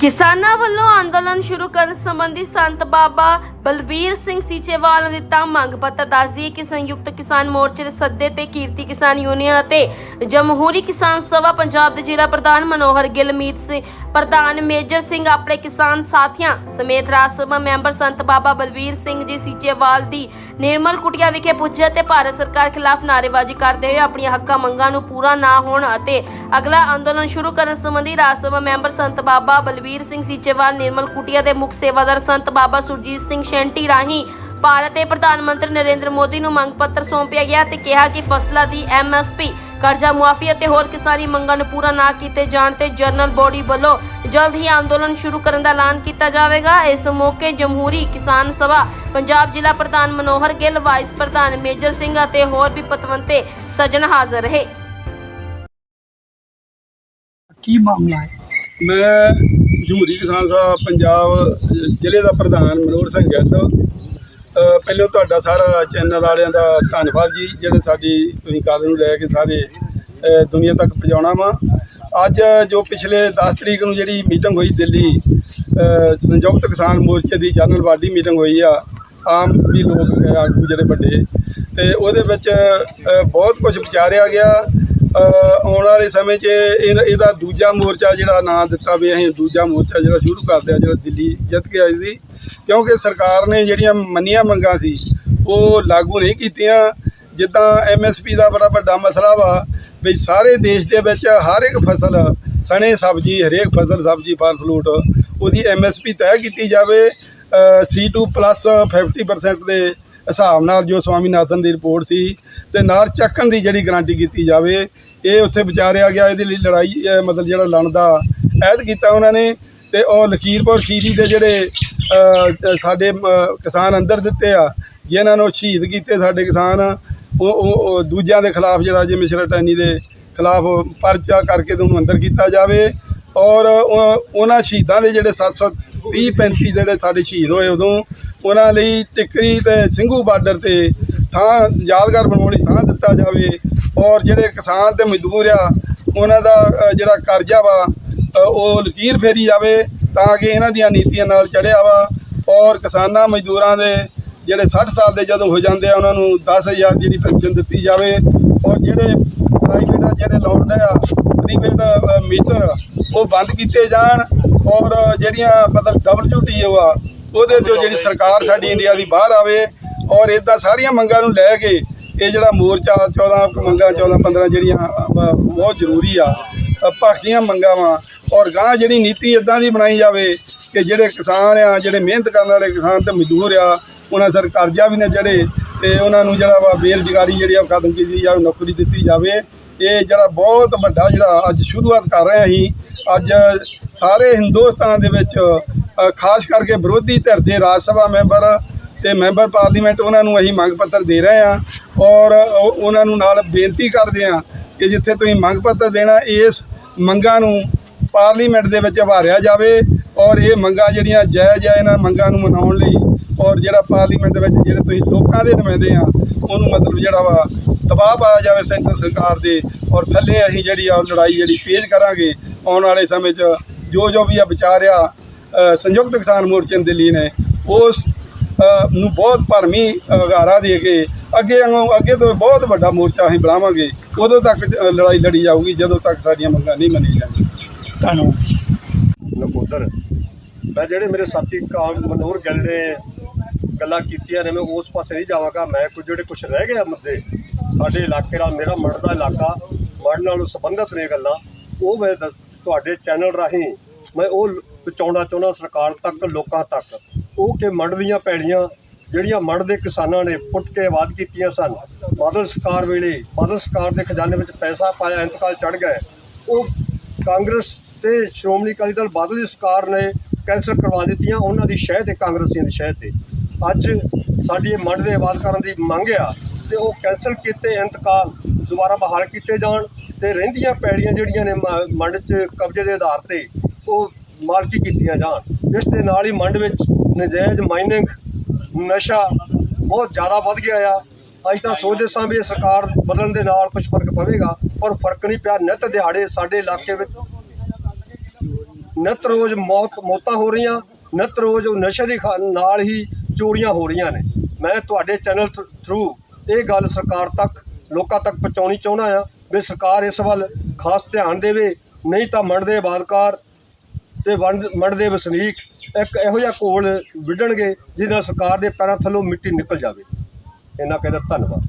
ਕਿਸਾਨਾਂ ਵੱਲੋਂ ਅੰਦੋਲਨ ਸ਼ੁਰੂ ਕਰਨ ਸੰਬੰਧੀ ਸੰਤ ਬਾਬਾ ਬਲਬੀਰ ਸਿੰਘ ਸੀਚੇਵਾਲ ਨੇ ਦਿੱਤਾ ਮੰਗ ਪੱਤਰ ਦੱਸਦੀ ਕਿ ਸੰਯੁਕਤ ਕਿਸਾਨ ਮੋਰਚੇ ਦੇ ਸੱਦੇ ਤੇ ਕੀਰਤੀ ਕਿਸਾਨ ਯੂਨੀਅਨ ਅਤੇ ਜਮਹੂਰੀ ਕਿਸਾਨ ਸਭਾ ਪੰਜਾਬ ਦੇ ਜ਼ਿਲ੍ਹਾ ਪ੍ਰਧਾਨ ਮਨੋਹਰ ਗਿੱਲ ਮੀਤ ਸਿੰਘ ਪ੍ਰਧਾਨ ਮੇਜਰ ਸਿੰਘ ਆਪਣੇ ਕਿਸਾਨ ਸਾਥੀਆਂ ਸਮੇਤ ਰਾਜ ਸਭਾ ਮੈਂਬਰ ਸੰਤ ਬਾਬਾ ਬਲਬੀਰ ਸਿੰਘ ਜੀ ਸੀਚੇਵਾਲ ਦੀ ਨਿਰਮਲ ਕੁਟੀਆ ਵਿਖੇ ਪੁੱਜੇ ਤੇ ਭਾਰਤ ਸਰਕਾਰ ਖਿਲਾਫ ਨਾਅਰੇਬਾਜ਼ੀ ਕਰਦੇ ਹੋਏ ਆਪਣੀਆਂ ਹੱਕਾਂ ਮੰਗਾਂ ਨੂੰ ਪੂਰਾ ਨਾ ਹੋਣ ਅਤੇ ਅਗਲਾ ਅੰਦੋਲਨ ਸ਼ੁਰੂ ਕਰਨ ਸੰਬੰਧੀ ਰਾਜ ਸਭਾ ਮੈਂਬਰ ਸੰਤ ਬਾਬਾ ਬਲਬੀਰ ਸਿੰਘ ਸੀਚੇਵਾਲ ਨਿਰਮਲ ਕੁਟੀਆ ਦੇ ਮੁੱਖ ਸੇਵਾਦਾਰ ਸੰਤ ਬਾਬਾ ਸੁਰਜੀਤ ਸਿੰਘ ਸ਼ੈਂਟੀ ਰਾਹੀਂ ਭਾਰਤ ਦੇ ਪ੍ਰਧਾਨ ਮੰਤਰੀ ਨਰਿੰਦਰ ਮੋਦੀ ਨੂੰ ਮੰਗ ਪੱਤਰ ਸੌਂਪਿਆ ਗਿਆ ਤੇ ਕਿਹਾ ਕਿ ਫਸਲਾਂ ਦੀ ਐਮਐਸਪੀ ਕਰਜ਼ਾ ਮੁਆਫੀ ਅਤੇ ਹੋਰ ਕਿਸਾਨੀ ਮੰਗਾਂ ਨੂੰ ਪੂਰਾ ਨਾ ਕੀਤੇ ਜਾਣ ਤੇ ਜਨਰਲ ਬੋਡੀ ਵੱਲੋਂ ਜਲਦ ਹੀ ਅੰਦੋਲਨ ਸ਼ੁਰੂ ਕਰਨ ਦਾ ਐਲਾਨ ਕੀਤਾ ਜਾਵੇਗਾ। ਇਸ ਮੌਕੇ ਜਮਹੂਰੀ ਕਿਸਾਨ ਸਭਾ ਪੰਜਾਬ ਜ਼ਿਲ੍ਹਾ ਪ੍ਰਧਾਨ ਮਨੋਹਰ ਗਿੱਲ ਵਾਈਸ ਪ੍ਰਧਾਨ ਮੇਜਰ ਸਿੰਘ ਅਤੇ ਹੋਰ ਵੀ ਪਤਵੰਤੇ ਸੱਜਣ ਹਾਜ਼ਰ ਰਹੇ। ਕੀ ਮਾਮਲਾ ਹੈ? ਮੈਂ ਜਮਹੂਰੀ ਕਿਸਾਨ ਸਭਾ ਪੰਜਾਬ ਜ਼ਿਲ੍ਹੇ ਦਾ ਪ੍ਰਧਾਨ ਮਨੋਹਰ ਸਿੰਘ ਗਿੱਲ ਅ, ਪਹਿਲਾਂ ਤੁਹਾਡਾ ਸਾਰਾ ਚੈਨਲ ਵਾਲਿਆਂ ਦਾ ਧੰਨਵਾਦ ਜੀ ਜਿਹੜੇ ਸਾਡੀ ਤੁਸੀਂ ਗੱਲ ਨੂੰ ਲੈ ਕੇ ਸਾਰੇ ਦੁਨੀਆ ਤੱਕ ਪਹੁੰਚਾਉਣਾ ਵਾ। ਅੱਜ ਜੋ ਪਿਛਲੇ 10 ਤਰੀਕ ਨੂੰ ਜਿਹੜੀ ਮੀਟਿੰਗ ਹੋਈ ਦਿੱਲੀ ਸੰਯੁਕਤ ਕਿਸਾਨ ਮੋਰਚੇ ਦੀ ਜਨਰਲ ਬਾਡੀ ਮੀਟਿੰਗ ਹੋਈ ਆ ਆਮ ਵੀ ਲੋਕ ਆਗੂ ਜਿਹੜੇ ਵੱਡੇ। ਤੇ ਉਹਦੇ ਵਿੱਚ ਬਹੁਤ ਕੁਝ ਵਿਚਾਰਿਆ ਗਿਆ। ਆਉਣ ਵਾਲੇ ਸਮੇਂ 'ਚ ਇਹ- ਇਹਦਾ ਦੂਜਾ ਮੋਰਚਾ ਜਿਹੜਾ ਨਾਂ ਦਿੱਤਾ ਵੀ ਅਸੀਂ ਦੂਜਾ ਮੋਰਚਾ ਜਿਹੜਾ ਸ਼ੁਰੂ ਕਰਦੇ ਆ, ਜਿਹੜਾ ਦਿੱਲੀ ਜਿੱਤ ਕੇ ਆਈ ਸੀ। ਕਿਉਂਕਿ ਸਰਕਾਰ ਨੇ ਜਿਹੜੀਆਂ ਮੰਨੀਆਂ ਮੰਗਾਂ ਸੀ, ਉਹ ਲਾਗੂ ਨਹੀਂ ਕੀਤੀਆਂ। ਜਿੱਦਾਂ ਐਮਐਸਪੀ ਦਾ ਬੜਾ ਵੱਡਾ ਮਸਲਾ ਵਾ ਵੀ ਸਾਰੇ ਦੇਸ਼ ਦੇ ਵਿੱਚ ਹਰ ਇੱਕ ਫਸਲ, ਸਣੇ ਸਬਜ਼ੀ, ਹਰੇਕ ਫਸਲ ਸਬਜ਼ੀ ਫਲ ਫਲੂਟ ਉਹਦੀ ਐਮਐਸਪੀ ਤੈਅ ਕੀਤੀ ਜਾਵੇ। C2 ਪਲੱਸ 50% ਦੇ ਹਿਸਾਬ ਨਾਲ ਜੋ ਸਵਾਮੀਨਾਥਨ ਦੀ ਰਿਪੋਰਟ ਸੀ ਤੇ ਨਾਲ ਚੱਕਣ ਦੀ ਜਿਹੜੀ ਗਾਰੰਟੀ ਕੀਤੀ ਜਾਵੇ, ਇਹ ਉੱਥੇ ਵਿਚਾਰਿਆ ਗਿਆ, ਇਹਦੇ ਲਈ ਲੜਾਈ ਮਤਲਬ ਜਿਹੜਾ ਲੜਨ ਦਾ ਐਦ ਕੀਤਾ ਉਹਨਾਂ ਨੇ ਤੇ ਉਹ ਲਖੀਰਪੁਰ ਖੀਰੀ ਦੇ ਜਿਹੜੇ ਸਾਡੇ ਕਿਸਾਨ ਅੰਦਰ ਦਿੱਤੇ ਆ, ਜਿਨ੍ਹਾਂ ਨੂੰ ਸ਼ਹੀਦ ਕੀਤੇ ਸਾਡੇ ਕਿਸਾਨ, ਉਹ, ਉਹ- ਦੂਜਿਆਂ ਦੇ ਖਿਲਾਫ ਜਿਹੜਾ ਜੇ ਮਿਸ਼ਰਾ ਟੈਨੀ ਦੇ ਖਿਲਾਫ ਪਰਚਾ ਕਰਕੇ ਤੇ ਉਹਨੂੰ ਅੰਦਰ ਕੀਤਾ ਜਾਵੇ ਔਰ ਉਹ- ਉਹਨਾਂ ਸ਼ਹੀਦਾਂ ਦੇ ਜਿਹੜੇ 730 35 ਜਿਹੜੇ ਸਾਡੇ ਸ਼ਹੀਦ ਹੋਏ ਉਦੋਂ ਉਹਨਾਂ ਲਈ ਟਿੱਕਰੀ ਤੇ ਸਿੰਘੂ ਬਾਰਡਰ ਤੇ ਥਾਂ ਯਾਦਗਾਰ ਬਣਾਉਣ ਲਈ ਥਾਂ ਦਿੱਤਾ ਜਾਵੇ ਔਰ ਜਿਹੜੇ ਕਿਸਾਨ ਤੇ ਮਜ਼ਦੂਰ ਆ, ਉਹਨਾਂ ਦਾ ਜਿਹੜਾ ਕਰਜ਼ਾ ਵਾ ਉਹ ਲਕੀਰ ਫੇਰੀ ਜਾਵੇ ਤਾਂ ਕਿ ਇਹਨਾਂ ਦੀਆਂ ਨੀਤੀਆਂ ਨਾਲ ਚੜਿਆ ਵਾ ਔਰ ਕਿਸਾਨਾਂ ਮਜ਼ਦੂਰਾਂ ਦੇ ਜਿਹੜੇ 60 ਸਾਲ ਦੇ ਜਦੋਂ ਹੋ ਜਾਂਦੇ ਆ, ਉਹਨਾਂ ਨੂੰ 10000 ਜਿਹੜੀ ਪੈਨਸ਼ਨ ਦਿੱਤੀ ਜਾਵੇ ਔਰ ਜਿਹੜੇ ਪ੍ਰਾਈਵੇਟ ਜਿਹੜੇ ਲਾਉਂਦੇ ਆ ਪ੍ਰੀਪੇਡ ਮੀਟਰ, ਉਹ ਬੰਦ ਕੀਤੇ ਜਾਣ ਔਰ ਜਿਹੜੀਆਂ ਮਤਲਬ ਡਬਲਯੂਟੀਓ ਆ ਉਹਦੇ ਤੋਂ ਜਿਹੜੀ ਸਰਕਾਰ ਸਾਡੀ ਇੰਡੀਆ ਦੀ ਬਾਹਰ ਆਵੇ ਔਰ ਇਦਾਂ ਸਾਰੀਆਂ ਮੰਗਾਂ ਨੂੰ ਲੈ ਕੇ ਇਹ ਜਿਹੜਾ ਮੋਰਚਾ 14 ਮੰਗਾਂ 14 15 ਜਿਹੜੀਆਂ ਬਹੁਤ ਜ਼ਰੂਰੀ ਆ ਅ, ਭਖਦੀਆਂ ਮੰਗਾਂ ਵਾ। ਔਰ ਗਾਂ ਜਿਹੜੀ ਨੀਤੀ ਇਦਾਂ ਦੀ ਬਣਾਈ ਜਾਵੇ ਕਿ ਜਿਹੜੇ ਕਿਸਾਨ ਆ ਜਿਹੜੇ ਮਿਹਨਤ ਕਰਨ ਵਾਲੇ ਕਿਸਾਨ ਤੇ ਮਜ਼ਦੂਰ ਆ ਉਹਨਾਂ ਸਰ ਕਰਜ਼ਾ ਵੀ ਨਾ ਚੜੇ ਤੇ ਉਹਨਾਂ ਨੂੰ ਜਿਹੜਾ ਵਾ ਬੇਰੁਜ਼ਗਾਰੀ ਜਿਹੜੀ ਆ ਉਹ ਖਤਮ ਕੀਤੀ ਜਾਵੇ ਨੌਕਰੀ ਦਿੱਤੀ ਜਾਵੇ। ਇਹ ਜਿਹੜਾ ਬਹੁਤ ਵੱਡਾ ਜਿਹੜਾ ਅੱਜ ਸ਼ੁਰੂਆਤ ਕਰ ਰਹੇ ਅਸੀਂ। ਅੱਜ ਸਾਰੇ ਹਿੰਦੁਸਤਾਨ ਦੇ ਵਿੱਚ ਖਾਸ ਕਰਕੇ ਵਿਰੋਧੀ ਧਿਰ ਦੇ ਰਾਜ ਸਭਾ ਮੈਂਬਰ ਤੇ ਮੈਂਬਰ ਪਾਰਲੀਮੈਂਟ, ਉਹਨਾਂ ਨੂੰ ਅਸੀਂ ਮੰਗ ਪੱਤਰ ਦੇ ਰਹੇ ਹਾਂ ਔਰ ਉਹ- ਉਹਨਾਂ ਨੂੰ ਨਾਲ ਬੇਨਤੀ ਕਰਦੇ ਹਾਂ ਕਿ ਜਿੱਥੇ ਤੁਸੀਂ ਮੰਗ ਪੱਤਰ ਦੇਣਾ, ਇਸ ਮੰਗਾਂ ਨੂੰ ਪਾਰਲੀਮੈਂਟ ਦੇ ਵਿੱਚ ਉਭਾਰਿਆ ਜਾਵੇ ਔਰ ਇਹ ਮੰਗਾਂ ਜਿਹੜੀਆਂ ਜਾਇਜ਼ ਆ, ਇਹਨਾਂ ਮੰਗਾਂ ਨੂੰ ਮਨਾਉਣ ਲਈ ਔਰ ਜਿਹੜਾ ਪਾਰਲੀਮੈਂਟ ਦੇ ਵਿੱਚ ਜਿਹੜੇ ਤੁਸੀਂ ਲੋਕਾਂ ਦੇ ਨੁਮਾਇੰਦੇ ਆ, ਉਹਨੂੰ ਮਤਲਬ ਜਿਹੜਾ ਵਾ ਦਬਾਅ ਪਾਇਆ ਜਾਵੇ ਸੈਂਟਰ ਸਰਕਾਰ ਦੇ ਔਰ ਥੱਲੇ ਅਸੀਂ ਜਿਹੜੀ ਆ ਉਹ ਲੜਾਈ ਜਿਹੜੀ ਤੇਜ਼ ਕਰਾਂਗੇ, ਆਉਣ ਵਾਲੇ ਸਮੇਂ 'ਚ ਜੋ ਜੋ ਵੀ ਆ ਵਿਚਾਰਿਆ ਸੰਯੁਕਤ ਕਿਸਾਨ ਮੋਰਚੇ ਨੇ ਦਿੱਲੀ ਨੇ ਉਸ ਨੂੰ ਬਹੁਤ ਭਰਮੀ ਅਗਾਰਾ ਦੇ ਕੇ ਅੱਗੇ ਅੱਗੇ ਤੋਂ ਬਹੁਤ ਵੱਡਾ ਮੋਰਚਾ ਅਸੀਂ ਬਣਾਵਾਂਗੇ। ਉਦੋਂ ਤੱਕ ਲੜਾਈ ਲੜੀ ਜਾਊਗੀ ਜਦੋਂ ਤੱਕ ਸਾਡੀਆਂ ਮੰਗਾਂ ਨਹੀਂ ਮੰਨੀਆਂ ਜਾਂਦੀਆਂ ਧੰਨਵਾਦ। ਨਕੋਦਰ ਮੈਂ ਜਿਹੜੇ ਮੇਰੇ ਸਾਥੀ ਕਾਮ ਮਨੋਹਰ ਗਿੱਲ ਨੇ ਗੱਲਾਂ ਕੀਤੀਆਂ ਨੇ ਮੈਂ ਉਸ ਪਾਸੇ ਨਹੀਂ ਜਾਵਾਂਗਾ। ਮੈਂ ਕੁਝ ਜਿਹੜੇ ਕੁਝ ਰਹਿ ਗਏ ਆ ਮੁੱਦੇ ਸਾਡੇ ਇਲਾਕੇ ਨਾਲ ਮੇਰਾ ਮੜ ਦਾ ਇਲਾਕਾ ਮੜ ਨਾਲ ਸੰਬੰਧਿਤ ਨੇ ਗੱਲਾਂ ਉਹ ਮੈਂ ਦੱਸ- ਤੁਹਾਡੇ ਚੈਨਲ ਰਾਹੀਂ ਮੈਂ ਉਹ ਪਹੁੰਚਾਉਣਾ ਚਾਹੁੰਦਾ ਸਰਕਾਰ ਤੱਕ, ਲੋਕਾਂ ਤੱਕ। ਉਹ ਕਿ ਮੜ ਦੀਆਂ ਪੈੜੀਆਂ ਜਿਹੜੀਆਂ ਮੜ ਦੇ ਕਿਸਾਨਾਂ ਨੇ ਪੁੱਟ ਕੇ ਆਬਾਦ ਕੀਤੀਆਂ ਸਨ। ਬਾਦਲ ਸਰਕਾਰ ਵੇਲੇ, ਬਾਦਲ ਸਰਕਾਰ ਦੇ ਖਜ਼ਾਨੇ ਵਿੱਚ ਪੈਸਾ ਪਾਇਆ, ਇੰਤਕਾਲ ਚੜ ਗਏ ਉਹ ਕਾਂਗਰਸ ਤੇ ਸ਼੍ਰੋਮਣੀ ਅਕਾਲੀ ਦਲ ਬਾਦਲ ਦੀ ਸਰਕਾਰ ਨੇ ਕੈਂਸਲ ਕਰਵਾ ਦਿੱਤੀਆਂ। ਉਹਨਾਂ ਦੀ ਸ਼ਹਿ ਤੇ, ਕਾਂਗਰਸੀਆਂ ਦੀ ਸ਼ਹਿ ਤੇ। ਅੱਜ ਸਾਡੀ ਇਹ ਮੰਡ ਦੇ ਆਬਾਦ ਕਰਨ ਦੀ ਮੰਗ ਆ ਤੇ ਉਹ ਕੈਂਸਲ ਕੀਤੇ, ਇੰਤਕਾਲ ਦੁਬਾਰਾ ਬਹਾਲ ਕੀਤੇ ਜਾਣ ਤੇ ਰਹਿੰਦੀਆਂ ਪੈੜੀਆਂ ਜਿਹੜੀਆਂ ਨੇ ਮ- ਮੰਡ 'ਚ ਕਬਜ਼ੇ ਦੇ ਆਧਾਰ ਤੇ ਉਹ ਮਾਲਕੀ ਕੀਤੀਆਂ ਜਾਣ। ਇਸ ਦੇ ਨਾਲ ਹੀ ਮੰਡ ਵਿੱਚ ਨਜਾਇਜ਼ ਮਾਈਨਿੰਗ ਨਸ਼ਾ ਬਹੁਤ ਜ਼ਿਆਦਾ ਵੱਧ ਗਿਆ ਆ। ਅੱਜ ਤਾਂ ਸੋਚਦੇ ਸਾਂ ਵੀ ਸਰਕਾਰ ਬਦਲਣ ਦੇ ਨਾਲ ਕੁਝ ਫ਼ਰਕ ਪਵੇਗਾ, ਪਰ ਫ਼ਰਕ ਨਹੀਂ ਪਿਆ। ਨਿੱਤ ਦਿਹਾੜੇ ਸਾਡੇ ਇਲਾਕੇ ਵਿੱਚ ਨਿਤ ਰੋਜ਼ ਮੌਤ, ਮੌਤਾਂ ਹੋ ਰਹੀਆਂ। ਨਿਤ ਰੋਜ਼ ਉਹ ਨਸ਼ੇ ਦੀ ਖਾ- ਨਾਲ ਹੀ ਚੋਰੀਆਂ ਹੋ ਰਹੀਆਂ ਨੇ। ਮੈਂ ਤੁਹਾਡੇ ਚੈਨਲ ਥਰੂ ਇਹ ਗੱਲ ਸਰਕਾਰ ਤੱਕ, ਲੋਕਾਂ ਤੱਕ ਪਹੁੰਚਾਉਣੀ ਚਾਹੁੰਦਾ ਆ ਵੀ ਸਰਕਾਰ ਇਸ ਵੱਲ ਖਾਸ ਧਿਆਨ ਦੇਵੇ। ਨਹੀਂ ਤਾਂ ਮੰਡ ਦੇ ਆਬਾਦਕਾਰ ਤੇ ਵੰਡ ਮੰਡ ਦੇ ਵਸਨੀਕ ਇੱਕ ਇਹੋ ਜਿਹਾ ਕੋਲ ਵਿੱਢਣਗੇ ਜਿਹਦੇ ਨਾਲ ਸਰਕਾਰ ਦੇ ਪੈਰਾਂ ਥੱਲੋਂ ਮਿੱਟੀ ਨਿਕਲ ਜਾਵੇ। ਇਹਨਾਂ ਕਹਿੰਦਾ ਧੰਨਵਾਦ।